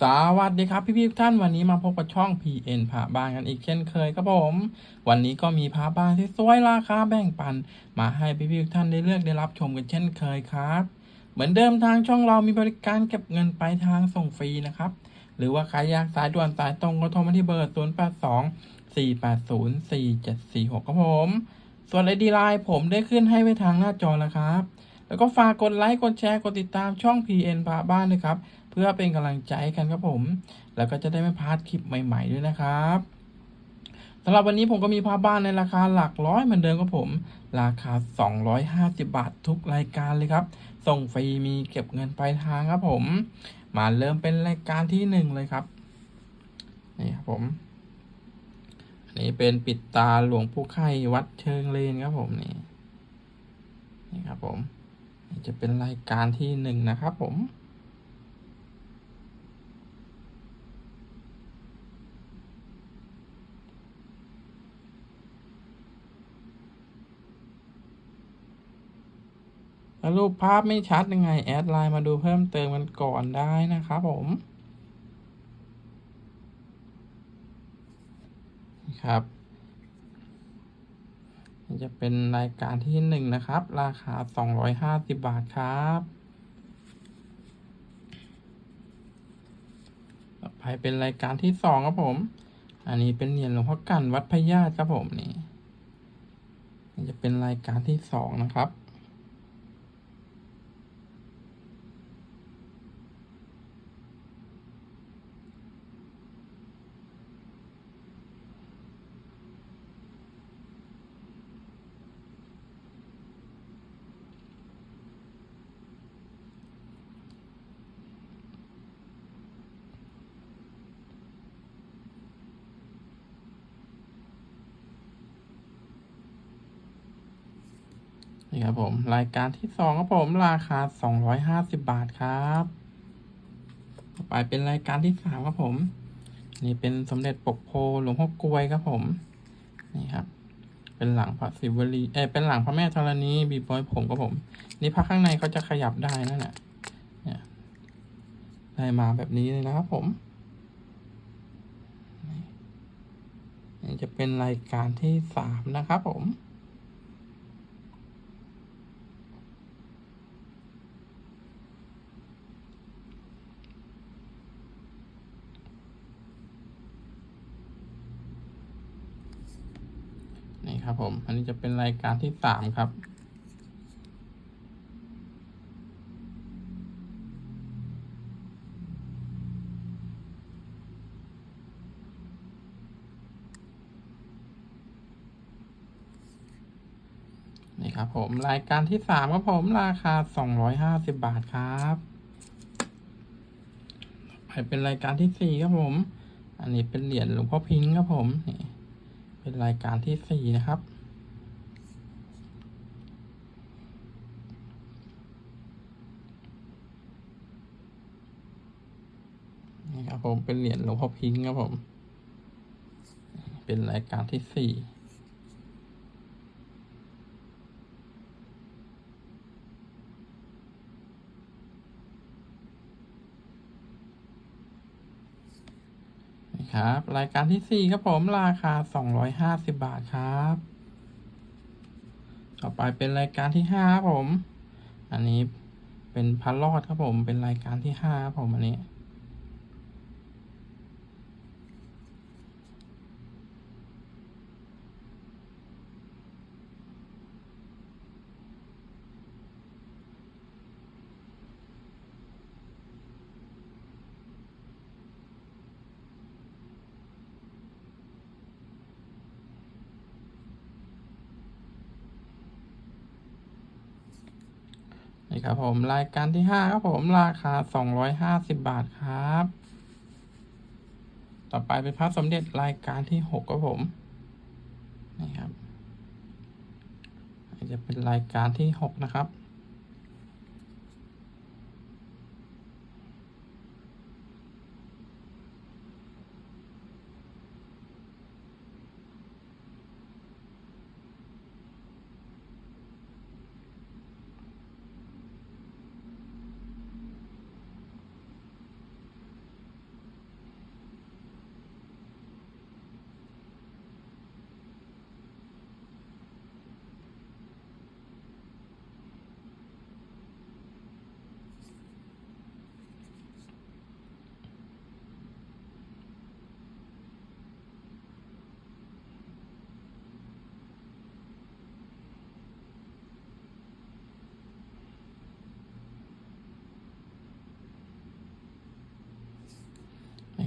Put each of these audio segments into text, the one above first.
สวัสดีครับพี่ๆทุกท่านวันนี้มาพบกับช่อง PN พาบ้านกันอีกเช่นเคยครับผม วันนี้ก็มีพาบ้านที่สวยราคาแบ่งปัน มาให้พี่ๆทุกท่านได้เลือกได้รับชมกันเช่นเคยครับ เหมือนเดิมทางช่องเรามีบริการเก็บเงินปลายทางส่งฟรีนะครับ หรือว่าใครอยากสายด่วนสายตรงก็โทรมาที่เบอร์ 0 8 2 4 8 0 4 7 4 6ครับผม ส่วนไอดีไลน์ผมได้ขึ้นให้ไว้ทางหน้าจอแล้วครับ แล้วก็ฝากกดไลค์กดแชร์กดติดตามช่อง PN พาบ้านนะครับ เพื่อเป็นกำลังใจใกันครับผม แล้วก็จะได้ไม่พลาดคลิปใหม่ ๆ ด้วยนะครับสำหรับวันนี้ผมก็มีผ้าบ้านในราคาหลักร้อยเหมือนเดิมครับผม ราคา 250 บาททุกรายการเลยครับ ส่งฟรีมีเก็บเงินปลายทางครับผม มาเริ่มเป็นรายการที่หนึ่งเลยครับ นี่ครับผมอันนี้เป็นปิดตาหลวงปู่ไข่วัดเชิงเลนครับผมนี่นี่ครับผม จะเป็นรายการที่หนึ่งนะครับผม แล้วรูปภาพไม่ชัดยังไง แอดไลน์มาดูเพิ่มเติมกันก่อนได้นะครับผมนี่ครับจะเป็นรายการที่หนึ่งนะครับ ราคาสองร้อยห้าสิบบาทครับต่อไปเป็นรายการที่สองครับผม อันนี้เป็นเหรียญหลวงพ่อกันวัดพญาตครับผมนี่จะเป็นรายการที่สองนะครับ นี่ ครับผม รายการที่สองครับผมราคาสองร้อยห้าสิบบาทครับต่อไปเป็นรายการที่สามครับผม นี่เป็นสมเด็จปกโพหลวงพ่อกลวยครับผม นี่ครับ เป็นหลังพระศิวลีเอเป็นหลังพระแม่ธรณีบีบอยผมครับผม นี่พระข้างในเขาจะขยับได้นั่นแหละเนี่ยได้มาแบบนี้เลยนะครับผมนี่จะเป็นรายการที่สามนะครับผม นี่ครับ ผมอันนี้จะเป็นรายการที่สามครับ นี่ครับผมรายการที่สามครับผมราคาสองร้อยห้าสิบบาทครับไปเป็นรายการที่สี่ครับผม อันนี้เป็นเหรียญหลวงพ่อพิงค์ครับผมนี่เป็นรายการที่สี่นะครับ นี่ครับผมเป็นเหรียญหลวงพ่อพิงค์ครับผม เป็นรายการที่สี่นี่ครับรายการที่สี่ครับผมราคาสองร้อยห้าสิบบาทครับ ต่อไปเป็นรายการที่ห้าครับผม อันนี้เป็นพันรอดครับผมเป็นรายการที่ห้าครับผมอันนี้ ครับผมรายการที่ห้าครับผมราคาสองร้อยห้าสิบบาทครับ ต่อไปเป็นพระสมเด็จรายการที่หกครับผมนี่ครับจะเป็นรายการที่หกนะครับ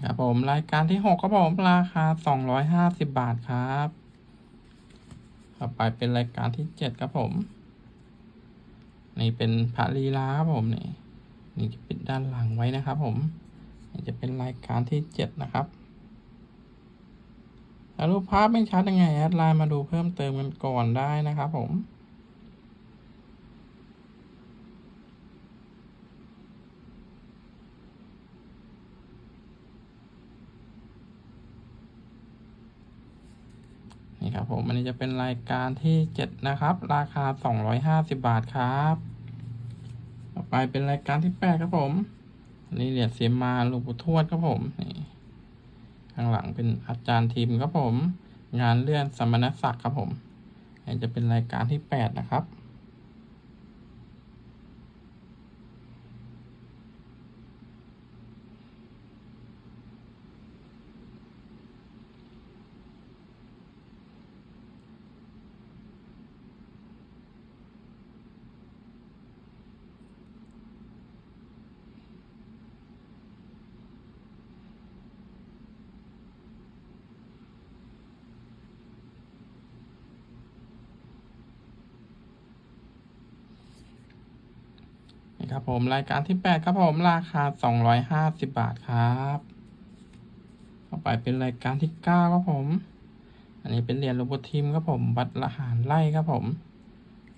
ครับผมรายการที่หกครับผมราคาสองร้อยห้าสิบบาทครับต่อไปเป็นรายการที่เจ็ดครับผม นี่เป็นพระลีลาครับผมนี่นี่จะปิดด้านหลังไว้นะครับผมนี่จะเป็นรายการที่เจ็ดนะครับถ้ารูปภาพไม่ชัดยังไงแอดไลน์มาดูเพิ่มเติมกันก่อนได้นะครับผม นี่ครับ ผม อันนี้จะเป็นรายการที่เจ็ดนะครับ ราคาสองร้อยห้าสิบาทครับ ต่อไปเป็นรายการที่แปดครับผมอันนี้เหรียญเสียมาหลวงปู่ทวดครับผมนี่ข้างหลังเป็นอาจารย์ทีมครับผม งานเลื่อนสมณศักดิ์ครับผมอันนี้จะเป็นรายการที่แปดนะครับ นี่ ครับผมรายการที่แปดครับผมราคาสองร้อยห้าสิบบาทครับต่อไปเป็นรายการที่เก้าครับผม อันนี้เป็นเหรียญโรบอทีมครับผมบัตรละหารไล่ครับผม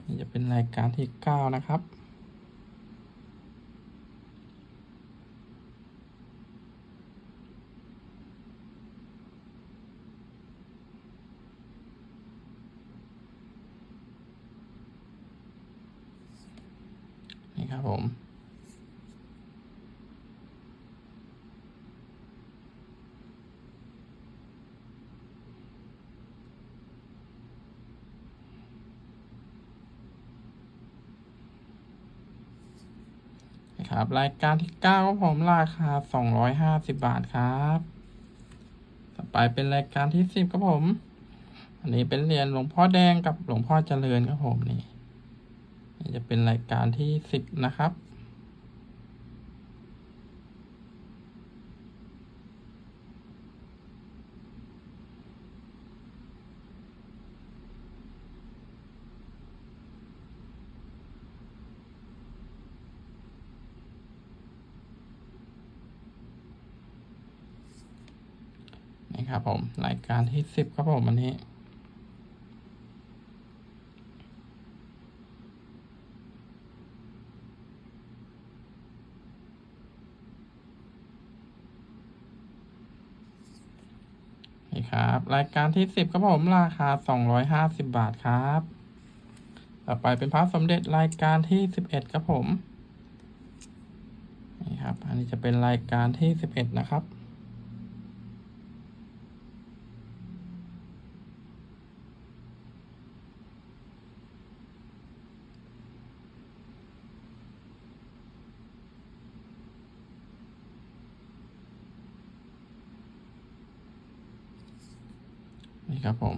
นี่จะเป็นรายการที่เก้านะครับ นี่ ครับผม นะครับ รายการที่เก้าครับผมราคาสองร้อยห้าสิบบาทครับ ต่อไปเป็นรายการที่สิบครับผม อันนี้เป็นเหรียญหลวงพ่อแดงกับหลวงพ่อเจริญครับผมนี่ จะเป็นรายการที่สิบนะครับ นี่ครับผม รายการที่สิบครับผมอันนี้ี่ครับ รายการที่สิบครับผมราคาสองร้อยห้าสิบบาทครับ ต่อไปเป็นพระสมเด็จรายการที่สิบเอ็ดครับผมนี่ครับ อันนี้จะเป็นรายการที่สิบเอ็ดนะครับ นี่ ครับผม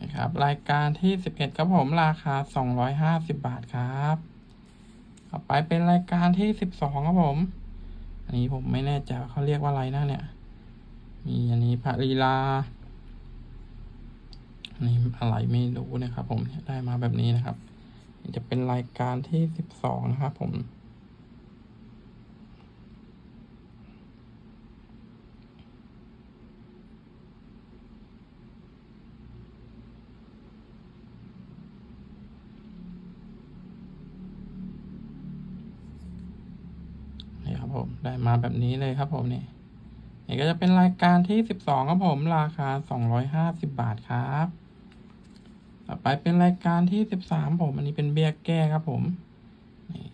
นะครับ รายการที่สิบเอ็ดครับผมราคาสองร้อยห้าสิบบาทครับต่อไปเป็นรายการที่สิบสองครับผม อันนี้ผมไม่แน่ใจเขาเรียกว่าอะไรนะเนี่ย มีอันนี้พระลีลา นนี้อะไรไม่รู้นะครับ ผมได้มาแบบนี้นะครับ จะเป็นรายการที่สิบสองนะครับผม นี่ครับผมได้มาแบบนี้เลยครับผมนี่นี่ก็จะเป็นรายการที่สิบสองครับผม ราคาสองร้อยห้าสิบบาทครับ ต่อไปเป็นรายการที่สิบสามผมอันนี้เป็นเบี้ยแก้ครับผมนี่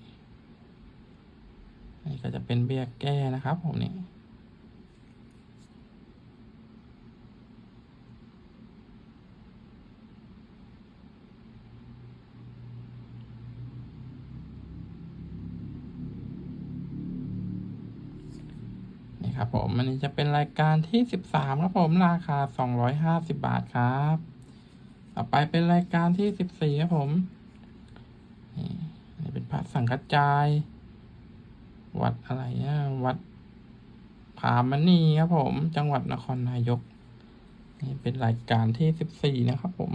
อันนี้ก็จะเป็นเบี้ยแก้นะครับผมนี่นี่ครับผมอันนี้จะเป็นรายการที่สิบสามครับผม ราคาสองร้อยห้าสิบบาทครับ ต่อไปเป็นรายการที่สิบสี่ครับผม นี่เป็นพระสังกัจจาย วัดอะไรนะวัดผามณีครับผม จังหวัดนครนายก นี่เป็นรายการที่สิบสี่นะครับผม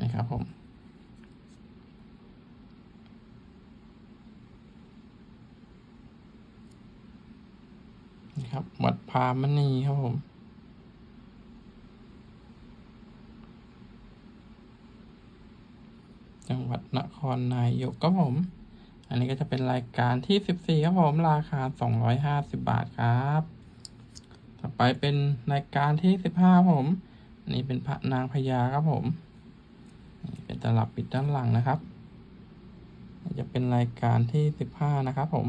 นี่ครับผม นี่ครับ วัดพามณีครับผม จังหวัดนครนายกครับผม อันนี้ก็จะเป็นรายการที่สิบสี่ครับผม ราคาสองร้อยห้าสิบบาทครับ ต่อไปเป็นรายการที่สิบห้าผม อันนี้เป็นพระนางพญาครับผม เป็นตลับปิดด้านหลังนะครับ จะเป็นรายการที่สิบห้านะครับผม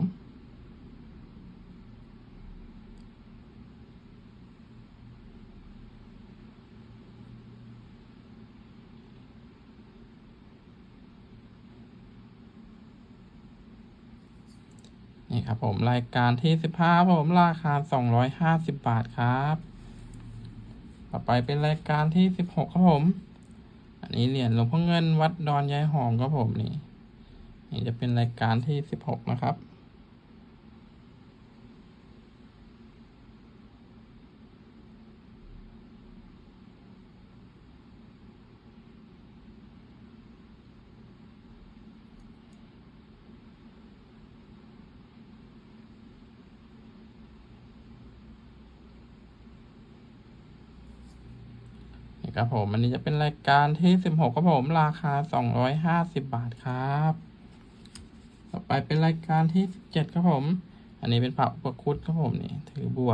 นี่ครับผมรายการที่สิบห้าผมราคาสองร้อยห้าสิบบาทครับ ต่อไปเป็นรายการที่สิบหกครับผม อันนี้เหรียญหลวงพ่อเงินวัดดอนยายหอมครับผมนี่นี่จะเป็นรายการที่สิบหกนะครับ นี่ ครับผม อันนี้จะเป็นรายการที่สิบหกครับผม ราคาสองร้อยห้าสิบบาทครับ ต่อไปเป็นรายการที่สิบเจ็ดครับผม อันนี้เป็นพระอุปคุตครับผมนี่ถือบัว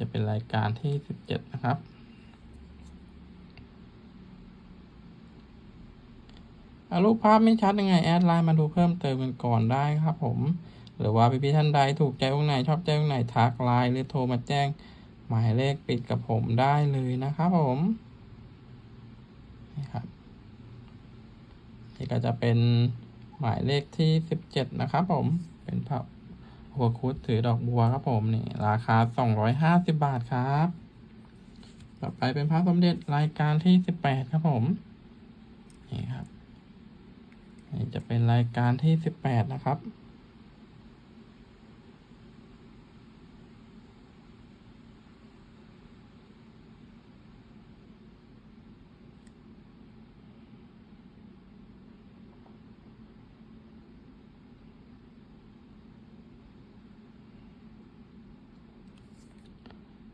จะเป็นรายการที่สิบเจ็ดนะครับอารูปภาพไม่ชัดยังไงแอดไลน์มาดูเพิ่มเติมกันก่อนได้ครับผม หรือว่าพี่ๆท่านใดถูกใจองค์ไหนชอบใจองค์ไหนทักไลน์หรือโทรมาแจ้ง หมายเลขปิดกับผมได้เลยนะครับผมนี่ครับนี่ก็จะเป็นหมายเลขที่สิบเจ็ดนะครับผมเป็นพระหัวคุดถือดอกบัวครับผมนี่ราคาสองร้อยห้าสิบบาทครับ ต่อไปเป็นพระสมเด็จรายการที่สิบแปดครับผมนี่ครับนี่จะเป็นรายการที่สิบแปดนะครับ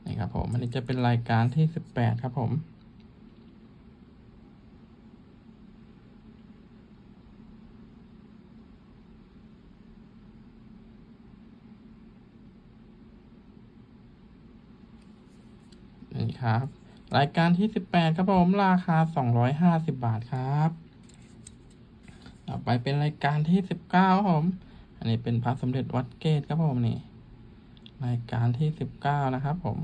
นี่ครับผม อันนี้ จะเป็นรายการที่สิบแปดครับผมนี่ครับ รายการที่สิบแปดครับผมราคาสองร้อยห้าสิบบาทครับต่อไปเป็นรายการที่สิบเก้าครับผม อันนี้เป็นพระสมเด็จวัดเกตครับผมนี่รายการที่สิบเก้านะครับผม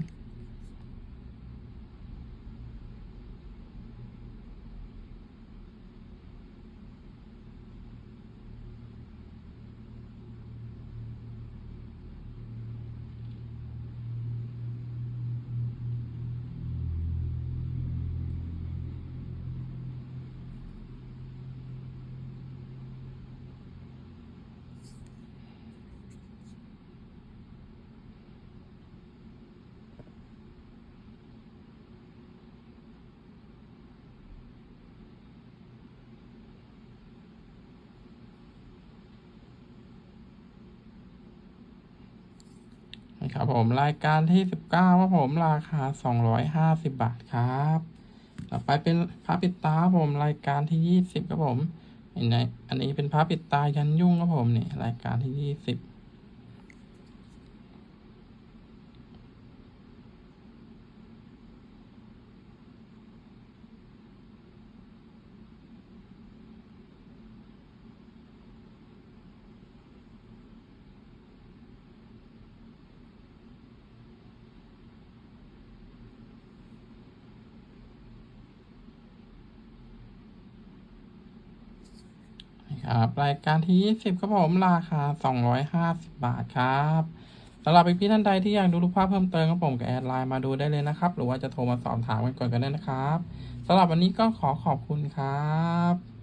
นะครับผมรายการที่สิบเก้าครับผมราคาสองร้อยห้าสิบบาทครับต่อไปเป็นพระปิดตาผมรายการที่ยี่สิบครับผมเห็นไหมอันนี้เป็นพระปิดตายันยุ่งครับผมนี่รายการที่ยี่สิบ ครับรายการที่ 20ครับผมราคา 250 บาทครับสำหรับพี่ท่านใดที่อยากดูรูปภาพเพิ่มเติมครับผมก็แอดไลน์มาดูได้เลยนะครับ หรือว่าจะโทรมาสอบถามกันก่อนก็ได้นะครับสำหรับวันนี้ก็ขอขอบคุณครับ